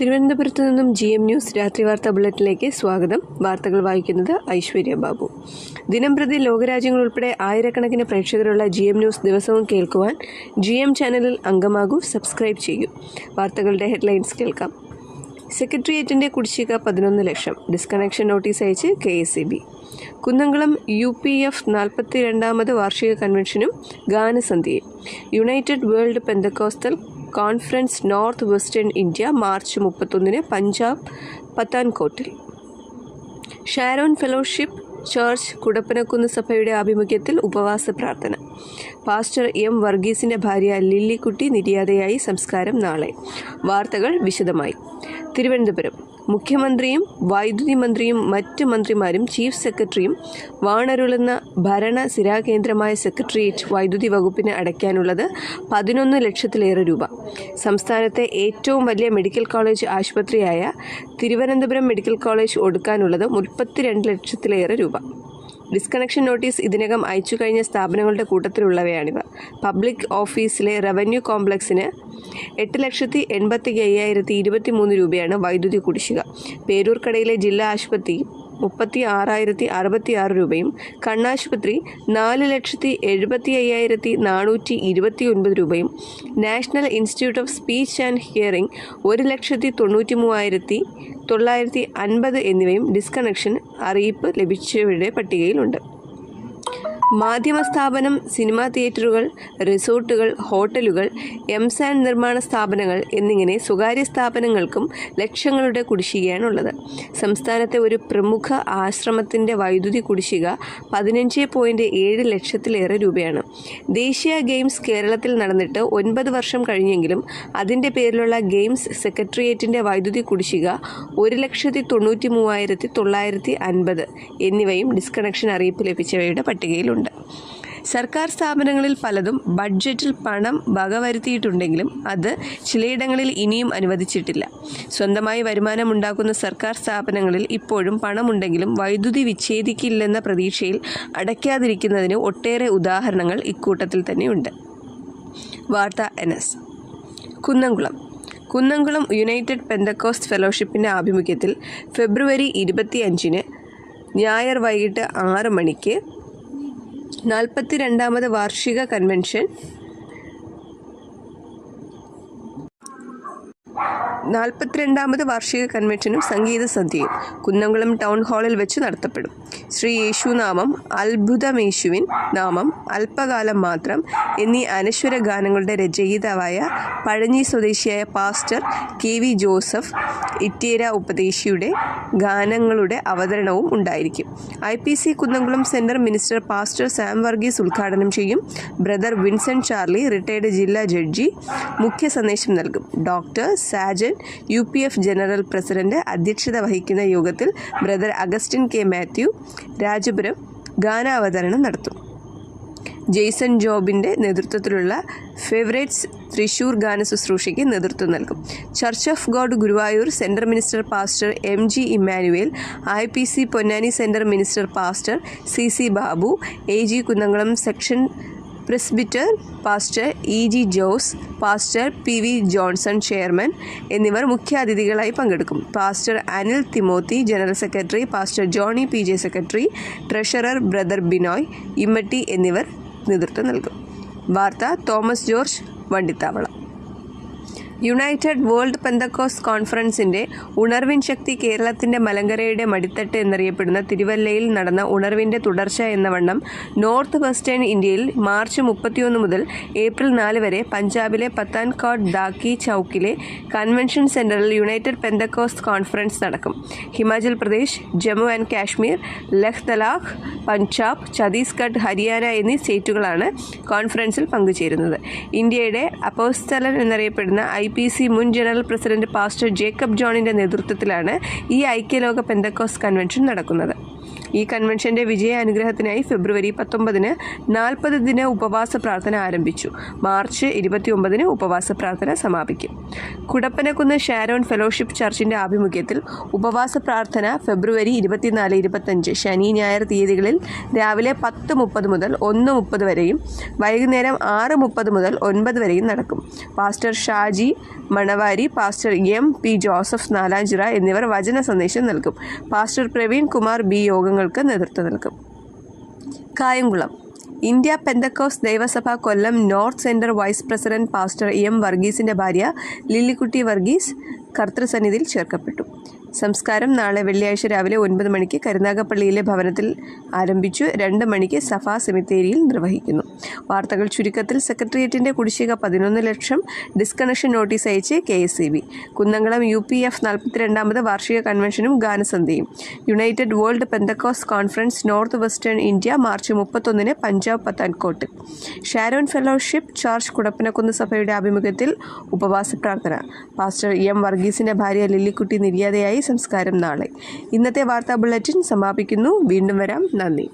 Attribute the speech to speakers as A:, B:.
A: തിരുവനന്തപുരത്ത് നിന്നും G M news രാത്രി വാർത്താ ബുള്ളറ്റിലേക്ക് സ്വാഗതം. വാർത്തകൾ വായിക്കുന്നത് ഐശ്വര്യ ബാബു. ദിനംപ്രതി ലോകരാജ്യങ്ങൾ ഉൾപ്പെടെ ആയിരക്കണക്കിന് പ്രേക്ഷകരുള്ള ജി എം ന്യൂസ് ദിവസവും കേൾക്കുവാൻ ജി എം ചാനലിൽ അംഗമാകൂ സബ്സ്ക്രൈബ് ചെയ്യൂ. വാർത്തകളുടെ ഹെഡ്ലൈൻസ് കേൾക്കാം. സെക്രട്ടേറിയറ്റിന്റെ കുടിശ്ശിക പതിനൊന്ന് ലക്ഷം. ഡിസ്കണക്ഷൻ നോട്ടീസ് അയച്ച് K S E B. Kunnamkulam U P F നാൽപ്പത്തി രണ്ടാമത് വാർഷിക കൺവെൻഷനും ഗാനസന്ധ്യയും united world pentecostal conference north western India March മുപ്പത്തൊന്നിന് പഞ്ചാബ് പത്താൻകോട്ടിൽ ഷാരോൺ ഫെലോഷിപ്പ് ചർച്ച് കുടപ്പനക്കുന്ന് സഭയുടെ ആഭിമുഖ്യത്തിൽ ഉപവാസ പ്രാർത്ഥന. പാസ്റ്റർ എം വർഗീസിന്റെ ഭാര്യ ലില്ലിക്കുട്ടി നിര്യാതയായി സംസ്കാരം നാളെ. വാർത്തകൾ വിശദമായി. തിരുവനന്തപുരം. മുഖ്യമന്ത്രിയും വൈദ്യുതി മന്ത്രിയും മറ്റ് മന്ത്രിമാരും ചീഫ് സെക്രട്ടറിയും വാണരുളുന്ന ഭരണ സ്ഥിരാകേന്ദ്രമായ സെക്രട്ടേറിയറ്റ് വൈദ്യുതി വകുപ്പിന് അടയ്ക്കാനുള്ളത് പതിനൊന്ന് ലക്ഷത്തിലേറെ രൂപ. സംസ്ഥാനത്തെ ഏറ്റവും വലിയ മെഡിക്കൽ കോളേജ് ആശുപത്രിയായ തിരുവനന്തപുരം മെഡിക്കൽ കോളേജ് ഒടുക്കാനുള്ളത് മുപ്പത്തിരണ്ട് ലക്ഷത്തിലേറെ രൂപ. ഡിസ്കണക്ഷൻ നോട്ടീസ് ഇതിനകം അയച്ചു കഴിഞ്ഞ സ്ഥാപനങ്ങളുടെ കൂട്ടത്തിലുള്ളവയാണിവ. പബ്ലിക് ഓഫീസിലെ റവന്യൂ കോംപ്ലക്സിന് എട്ട് ലക്ഷത്തി എൺപത്തി അയ്യായിരത്തി ഇരുപത്തി മൂന്ന് രൂപയാണ് വൈദ്യുതി കുടിശ്ശിക. പേരൂർക്കടയിലെ ജില്ലാ ആശുപത്രി മുപ്പത്തി ആറായിരത്തി അറുപത്തി ആറ് രൂപയും കണ്ണാശുപത്രി നാല് ലക്ഷത്തി എഴുപത്തി അയ്യായിരത്തി നാനൂറ്റി ഇരുപത്തി ഒൻപത് രൂപയും national institute of speech and hearing ഒരു ലക്ഷത്തി തൊണ്ണൂറ്റി മൂവായിരത്തി തൊള്ളായിരത്തി അൻപത് എന്നിവയും ഡിസ്കണക്ഷൻ അറിയിപ്പ് ലഭിച്ചവരുടെ പട്ടികയിലുണ്ട്. മാധ്യമ സ്ഥാപനം സിനിമാ തിയേറ്ററുകൾ റിസോർട്ടുകൾ ഹോട്ടലുകൾ എംസാൻ നിർമ്മാണ സ്ഥാപനങ്ങൾ എന്നിങ്ങനെ സ്വകാര്യ സ്ഥാപനങ്ങൾക്കും ലക്ഷങ്ങളുടെ കുടിശ്ശികയാണുള്ളത്. സംസ്ഥാനത്തെ ഒരു പ്രമുഖ ആശ്രമത്തിന്റെ വൈദ്യുതി കുടിശ്ശിക പതിനഞ്ച് പോയിന്റ് ഏഴ് ലക്ഷത്തിലേറെ രൂപയാണ്. ദേശീയ ഗെയിംസ് കേരളത്തിൽ നടന്നിട്ട് ഒൻപത് വർഷം കഴിഞ്ഞെങ്കിലും അതിന്റെ പേരിലുള്ള ഗെയിംസ് സെക്രട്ടേറിയറ്റിന്റെ വൈദ്യുതി കുടിശ്ശിക ഒരു ലക്ഷത്തി തൊണ്ണൂറ്റി മൂവായിരത്തി തൊള്ളായിരത്തി അൻപത് എന്നിവയും ഡിസ്കണക്ഷൻ അറിയിപ്പ് ലഭിച്ചവയുടെ പട്ടികയിലുണ്ട്. സർക്കാർ സ്ഥാപനങ്ങളിൽ പലതും ബഡ്ജറ്റിൽ പണം വകവരുത്തിയിട്ടുണ്ടെങ്കിലും അത് ചിലയിടങ്ങളിൽ ഇനിയും അനുവദിച്ചിട്ടില്ല. സ്വന്തമായി വരുമാനം ഉണ്ടാക്കുന്ന സർക്കാർ സ്ഥാപനങ്ങളിൽ ഇപ്പോഴും പണമുണ്ടെങ്കിലും വൈദ്യുതി വിച്ഛേദിക്കില്ലെന്ന പ്രതീക്ഷയിൽ അടയ്ക്കാതിരിക്കുന്നതിന് ഒട്ടേറെ ഉദാഹരണങ്ങൾ ഇക്കൂട്ടത്തിൽ തന്നെയുണ്ട്. വാർത്ത N S. Kunnamkulam. Kunnamkulam united pentecost ഫെലോഷിപ്പിന്റെ ആഭിമുഖ്യത്തിൽ ഫെബ്രുവരി ഇരുപത്തിയഞ്ചിന് ഞായർ വൈകിട്ട് ആറ് മണിക്ക് നാൽപ്പത്തി രണ്ടാമത് വാർഷിക കൺവെൻഷൻ നാൽപ്പത്തിരണ്ടാമത് വാർഷിക കൺവെൻഷനും സംഗീത സന്ധ്യയും കുന്നംകുളം ടൗൺ ഹാളിൽ വെച്ച് നടത്തപ്പെടും. ശ്രീ യേശു നാമം അത്ഭുതമേശുവിൻ നാമം അല്പകാലം മാത്രം എന്നീ അനശ്വര ഗാനങ്ങളുടെ രചയിതാവായ പഴഞ്ഞി സ്വദേശിയായ പാസ്റ്റർ കെ വി ജോസഫ് ഇറ്റേര ഉപദേശിയുടെ ഗാനങ്ങളുടെ അവതരണവും ഉണ്ടായിരിക്കും. I P C Kunnamkulam centre minister pastor Sam Varghese ഉദ്ഘാടനം ചെയ്യും. ബ്രദർ വിൻസെന്റ് ചാർലി റിട്ടയർഡ് ജില്ലാ ജഡ്ജി മുഖ്യ സന്ദേശം നൽകും. Doctor Sajan U P F general president അധ്യക്ഷത വഹിക്കുന്ന യോഗത്തിൽ brother Augustine K Mathew Rajapuram ഗാനാവതരണം നടത്തും. ജെയ്സൺ ജോബിന്റെ നേതൃത്വത്തിലുള്ള ഫേവറേറ്റ്സ് തൃശൂർ ഗാന ശുശ്രൂഷയ്ക്ക് നേതൃത്വം നൽകും. Church of God Guruvayur central minister pastor M G Emmanuel I P C Ponnani central minister pastor C C Babu A G Kunnamkulam section presbyter pastor E G Jose pastor P V Johnson chairman എന്നിവർ മുഖ്യാതിഥികളായി പങ്കെടുക്കും. Pastor Anil Timothy general secretary pastor Johnny P J secretary treasurer brother Binoy Immatty എന്നിവർ നേതൃത്വം നൽകും. വാർത്ത Thomas George Vandithavalam. United World Pentecost കോൺഫറൻസിന്റെ ഉണർവിൻ ശക്തി കേരളത്തിന്റെ മലങ്കരയുടെ മടിത്തട്ട് എന്നറിയപ്പെടുന്ന തിരുവല്ലയിൽ നടന്ന ഉണർവിന്റെ തുടർച്ച എന്ന വണ്ണം നോർത്ത് വെസ്റ്റേൺ ഇന്ത്യയിൽ മാർച്ച് മുപ്പത്തിയൊന്ന് മുതൽ ഏപ്രിൽ നാല് വരെ പഞ്ചാബിലെ പത്താൻകോട്ട് ദാക്കി ചൗക്കിലെ കൺവെൻഷൻ സെന്ററിൽ യുണൈറ്റഡ് പെന്തക്കോസ് കോൺഫറൻസ് നടക്കും. ഹിമാചൽ പ്രദേശ് ജമ്മു ആൻഡ് കാശ്മീർ ലഖ്തലാഖ് പഞ്ചാബ് ഛത്തീസ്ഗഡ് ഹരിയാന എന്നീ സ്റ്റേറ്റുകളാണ് കോൺഫറൻസിൽ പങ്കുചേരുന്നത്. ഇന്ത്യയുടെ അപ്പോസ്തലൻ എന്നറിയപ്പെടുന്ന ഐ പി സി മുൻ ജനറൽ പ്രസിഡന്റ് പാസ്റ്റർ ജേക്കബ് ജോണിന്റെ നേതൃത്വത്തിലാണ് ഈ ഐക്യലോക പെന്തക്കോസ് കൺവെൻഷൻ നടക്കുന്നത്. ഈ കൺവെൻഷന്റെ വിജയ അനുഗ്രഹത്തിനായി ഫെബ്രുവരി പത്തൊമ്പതിന് നാൽപ്പത് ദിന ഉപവാസ പ്രാർത്ഥന ആരംഭിച്ചു. മാർച്ച് ഇരുപത്തിയൊമ്പതിന് ഉപവാസ പ്രാർത്ഥന സമാപിക്കും. കുടപ്പനക്കുന്ന് ഷാരോൺ ഫെലോഷിപ്പ് ചർച്ചിന്റെ ആഭിമുഖ്യത്തിൽ ഉപവാസ പ്രാർത്ഥന ഫെബ്രുവരി ഇരുപത്തിനാല് ഇരുപത്തഞ്ച് ശനി ഞായർ തീയതികളിൽ രാവിലെ പത്ത് മുപ്പത് മുതൽ ഒന്ന് മുപ്പത് വരെയും വൈകുന്നേരം ആറ് മുപ്പത് മുതൽ ഒൻപത് വരെയും നടക്കും. Pastor Shaji Manavari pastor M P Joseph Nalanchira എന്നിവർ വചന സന്ദേശം നൽകും. പാസ്റ്റർ പ്രവീൺ കുമാർ ബി യോഗങ്ങൾക്ക് നേതൃത്വം നൽകും. കായംകുളം. ഇന്ത്യ പെന്തക്കോസ് ദൈവസഭ Kollam north centre vice president pastor M വർഗീസിന്റെ ഭാര്യ ലില്ലിക്കുട്ടി വർഗീസ് കർത്തൃസന്നിധിയിൽ ചേർക്കപ്പെട്ടു. സംസ്കാരം നാളെ വെള്ളിയാഴ്ച രാവിലെ ഒൻപത് മണിക്ക് കരുനാഗപ്പള്ളിയിലെ ഭവനത്തിൽ ആരംഭിച്ചു രണ്ട് മണിക്ക് സഫാ സെമിത്തേരിയിൽ നിർവഹിക്കുന്നു. വാർത്തകൾ ചുരുക്കത്തിൽ സെക്രട്ടേറിയറ്റിന്റെ കുടിശ്ശിക പതിനൊന്ന് ലക്ഷം ഡിസ്കണക്ഷൻ നോട്ടീസ് അയച്ച് K S C B. Kunnamkulam U P F നാൽപ്പത്തിരണ്ടാമത് വാർഷിക കൺവെൻഷനും ഗാനസന്ധ്യയും. United world pentecost conference north western India March മുപ്പത്തൊന്നിന് Punjab Pathankot. Sharon fellowship charge Kudappanakunnu സഭയുടെ ആഭിമുഖ്യത്തിൽ ഉപവാസ പ്രാർത്ഥന. പാസ്റ്റർ എം വർഗീസിന്റെ ഭാര്യ ലില്ലിക്കുട്ടി നിര്യാതയായി സംസ്കാരം നാളെ. ഇന്നത്തെ വാർത്താ ബുള്ളറ്റിൻ സമാപിക്കുന്നു. വീണ്ടും വരാം. നന്ദി.